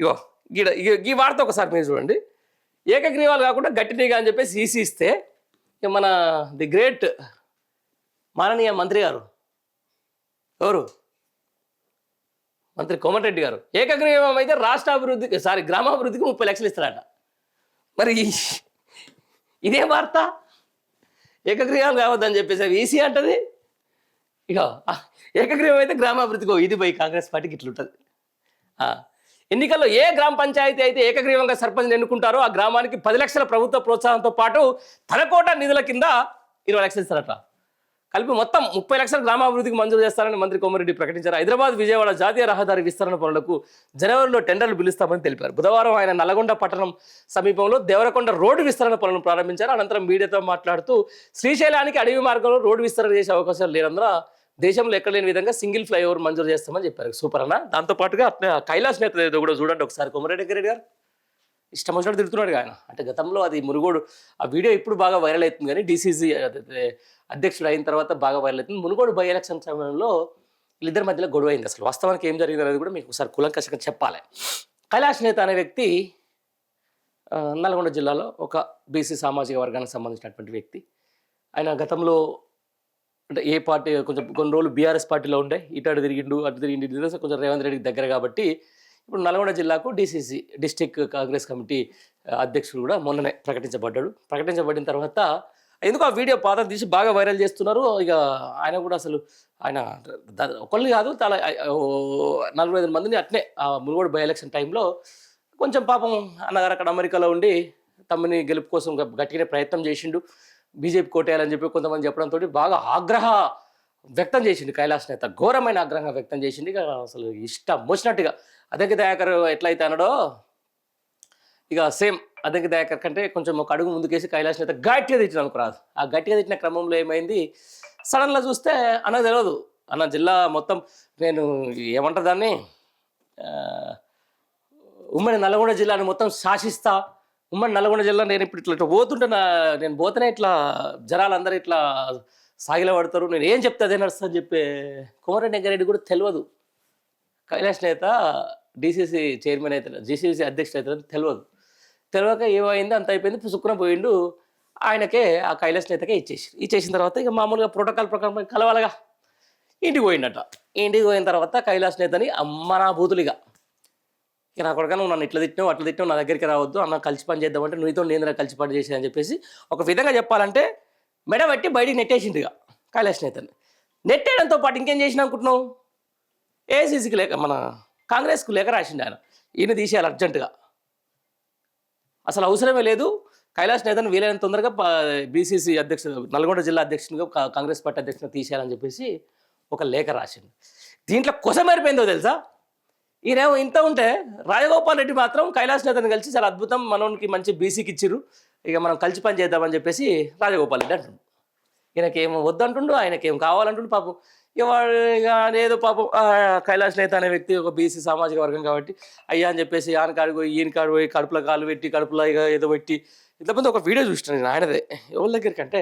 ఇగో గీడ ఈ వార్త ఒకసారి మీరు చూడండి. ఏకగ్రీవాలు కాకుండా గట్టినీగా అని చెప్పేసి ఈసీ ఇస్తే మన ది గ్రేట్ మాననీయ మంత్రి గారు ఎవరు? మంత్రి కోమటిరెడ్డి గారు. ఏకగ్రీవం అయితే రాష్ట్ర అభివృద్ధికి సారీ గ్రామాభివృద్ధికి ముప్పై లక్షలు ఇస్తారట. మరి ఇదే వార్త? ఏకగ్రీవాలు కావద్దని చెప్పేసి ఈసీ అంటది? ఇక ఏకగ్రీవం అయితే గ్రామాభివృద్ధికి ఇది పోయి కాంగ్రెస్ పార్టీకి ఇట్లుంటుంది. ఉంటుంది ఎన్నికల్లో ఏ గ్రామ పంచాయతీ అయితే ఏకగ్రీవంగా సర్పంచ్ ఎన్నుకుంటారో ఆ గ్రామానికి పది లక్షల ప్రభుత్వ ప్రోత్సాహంతో పాటు తలకోట నిధుల కింద ఇరవై లక్షలు ఇస్తారట. కలిపి మొత్తం ముప్పై లక్షల గ్రామాభివృద్ధికి మంజూరు చేస్తారని మంత్రి కోమరెడ్డి ప్రకటించారు. హైదరాబాద్ విజయవాడ జాతీయ రహదారి విస్తరణ పనులకు జనవరిలో టెండర్లు పిలుస్తామని తెలిపారు. బుధవారం ఆయన నల్గొండ పట్టణం సమీపంలో దేవరకొండ రోడ్డు విస్తరణ పనులను ప్రారంభించారు. అనంతరం మీడియాతో మాట్లాడుతూ శ్రీశైలానికి అడవి మార్గంలో రోడ్డు విస్తరణ చేసే అవకాశాలు లేనందున దేశంలో ఎక్కడ లేని విధంగా సింగిల్ ఫ్లైఓవర్ మంజూరు చేస్తామని చెప్పారు. సూపర్ అన్న? దాంతో పాటుగా అట్నే కైలాస్ నేత ఏదో కూడా చూడండి ఒకసారి. కొమరెడ్డి రెడ్డి గారు ఇష్టం వచ్చినట్టు తిరుగుతున్నాడు ఆయన. అంటే గతంలో అది మునుగోడు ఆ వీడియో ఇప్పుడు బాగా వైరల్ అవుతుంది కానీ డీసీసీ అధ్యక్షుడు అయిన తర్వాత బాగా వైరల్ అవుతుంది. మునుగోడు బై ఎలక్షన్ సమయంలో వీళ్ళిద్దరి మధ్యలో గొడవ అయింది అసలు. వాస్తవానికి ఏం జరిగింది అనేది కూడా మీకు ఒకసారి కులంకషంగా చెప్పాలి. కైలాష్ నేత అనే వ్యక్తి నల్గొండ జిల్లాలో ఒక బీసీ సామాజిక వర్గానికి సంబంధించినటువంటి వ్యక్తి. ఆయన గతంలో అంటే ఏ పార్టీ కొంచెం కొన్ని రోజులు బీఆర్ఎస్ పార్టీలో ఉండే ఇటు అటు తిరిగిండు అటు తిరిగిండు తిరిగి కొంచెం రేవంత్ రెడ్డికి దగ్గర కాబట్టి ఇప్పుడు నల్గొండ జిల్లాకు డీసీసీ డిస్టిక్ కాంగ్రెస్ కమిటీ అధ్యక్షుడు కూడా మొన్ననే ప్రకటించబడ్డాడు. ప్రకటించబడిన తర్వాత ఎందుకు ఆ వీడియో పాత తీసి బాగా వైరల్ చేస్తున్నారు? ఇక ఆయన కూడా అసలు ఆయన ఒకళ్ళు కాదు చాలా నలభై ఐదు మందిని అట్నే ఆ మునుగోడు బై ఎలక్షన్ టైంలో కొంచెం పాపం అన్నగారు అక్కడ అమెరికాలో ఉండి తమ్ముని గెలుపు కోసం గట్టిగానే ప్రయత్నం చేసిండు. బీజేపీ కోటేయాలని చెప్పి కొంతమంది చెప్పడంతో బాగా ఆగ్రహ వ్యక్తం చేసింది కైలాస్ నేత. ఘోరమైన ఆగ్రహం వ్యక్తం చేసింది ఇక అసలు ఇష్టం మోసినట్టుగా అదకి దయాకర్ ఎట్లయితే అన్నాడో ఇక సేమ్ అదకి దయాకర్ కంటే కొంచెం ఒక అడుగు ముందుకేసి కైలాస్ నేత గట్టిగా తెచ్చిన అనుకురాదు ఆ గట్టిగా తిట్టిన క్రమంలో ఏమైంది? సడన్గా చూస్తే అన్న తెలియదు అన్న జిల్లా మొత్తం నేను ఏమంటారు దాన్ని? ఉమ్మడి నల్గొండ జిల్లాని మొత్తం శాసిస్తా ఉమ్మడి నల్గొండ జిల్లా నేను ఇప్పుడు ఇట్లా పోతుంటే నా నేను పోతేనే ఇట్లా జనాలందరూ ఇట్లా సాగిల పడతారు. నేను ఏం చెప్తే అదే నడుస్తా అని చెప్పే కుమారెడ్డి వెంకరెడ్డి కూడా తెలియదు కైలాష్ నేత డీసీసీ చైర్మన్ అయితే జీసీసీ అధ్యక్షుడు అయితే తెలియదు తెలియక ఏమైంది? అంత అయిపోయింది. సుక్కున పోయిండు. ఆయనకే ఆ కైలాష్ నేతకే ఇచ్చేసి ఇచ్చేసిన తర్వాత ఇక మామూలుగా ప్రోటోకాల్ ప్రకారం కలవాలగా. ఇంటికి పోయిండట. ఇంటికి పోయిన తర్వాత కైలాష్ నేతని అమ్మ బూతులిగా ఇక నా కొడుకు నువ్వు నన్ను ఇట్లా తిట్టినావు అట్లా తిట్టినావు నా దగ్గరికి రావద్దు అన్న కలిసి పని చేద్దామంటే నీతో నేను కలిసి పని చేసేది అని చెప్పేసి ఒక విధంగా చెప్పాలంటే మెడ పెట్టి బయటికి నెట్టేసిండు ఇక కైలాష్ నేతని నెట్టేయడంతో పాటు ఇంకేం చేసిన అనుకుంటున్నావు? ఏసీసీకి లేక మన కాంగ్రెస్కు లేక రాసిండు ఆయన. ఈయన తీసేయాలి అర్జెంటుగా. అసలు అవసరమే లేదు. కైలాష్ నేతను వీలైనంత తొందరగా బీసీసీ అధ్యక్షుడు నల్గొండ జిల్లా అధ్యక్షునిగా కాంగ్రెస్ పార్టీ అధ్యక్షుని తీసేయాలని చెప్పేసి ఒక లేఖ రాసిండు. దీంట్లో కొసమేరిపోయిందో తెలుసా? ఈయనేమో ఇంత ఉంటే రాజగోపాల్ రెడ్డి మాత్రం కైలాస్ నేతను కలిసి చాలా అద్భుతం మనోనికి మంచి బీసీకి ఇచ్చిరు ఇక మనం కలిసి పని చేద్దామని చెప్పేసి రాజగోపాల్ రెడ్డి అంటుండు ఈయనకేం వద్దంటుండు ఆయనకేం కావాలంటుండు పాపం. ఇక వాడు ఇక ఏదో పాపం కైలాస్ కైలాష్ నేత అనే వ్యక్తి ఒక బీసీ సామాజిక వర్గం కాబట్టి అయ్యా అని చెప్పేసి ఆయన కాడికి పోయి ఈయన కాడికి పోయి కడుపులో కాలు పెట్టి కడుపులో ఇక ఏదో పెట్టి ఇంతమంది ఒక వీడియో చూసిన నేను ఆయనదే. ఎవరి దగ్గరికి అంటే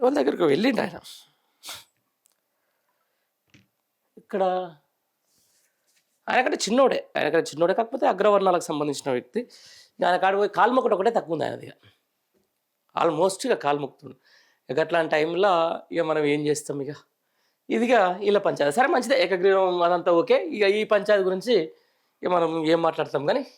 ఎవరి దగ్గరికి వెళ్ళిండు ఆయన. ఇక్కడ ఆయనకంటే చిన్నోడే. ఆయనకంటే చిన్నోడే కాకపోతే అగ్రవర్ణాలకు సంబంధించిన వ్యక్తి. ఆయన కాడ పోయి కాలు ఒకటే తక్కువ ఉంది ఆయనది ఇక. ఆల్మోస్ట్ ఇక కాలు మొక్కుతుంది ఇక అట్లాంటి టైంలో ఇక మనం ఏం చేస్తాం ఇక? ఇదిగా వీళ్ళ పంచాయతీ. సరే మంచిదే. ఏకగ్రీవం అదంతా ఓకే. ఇక ఈ పంచాయతీ గురించి ఇక మనం ఏం మాట్లాడతాం కానీ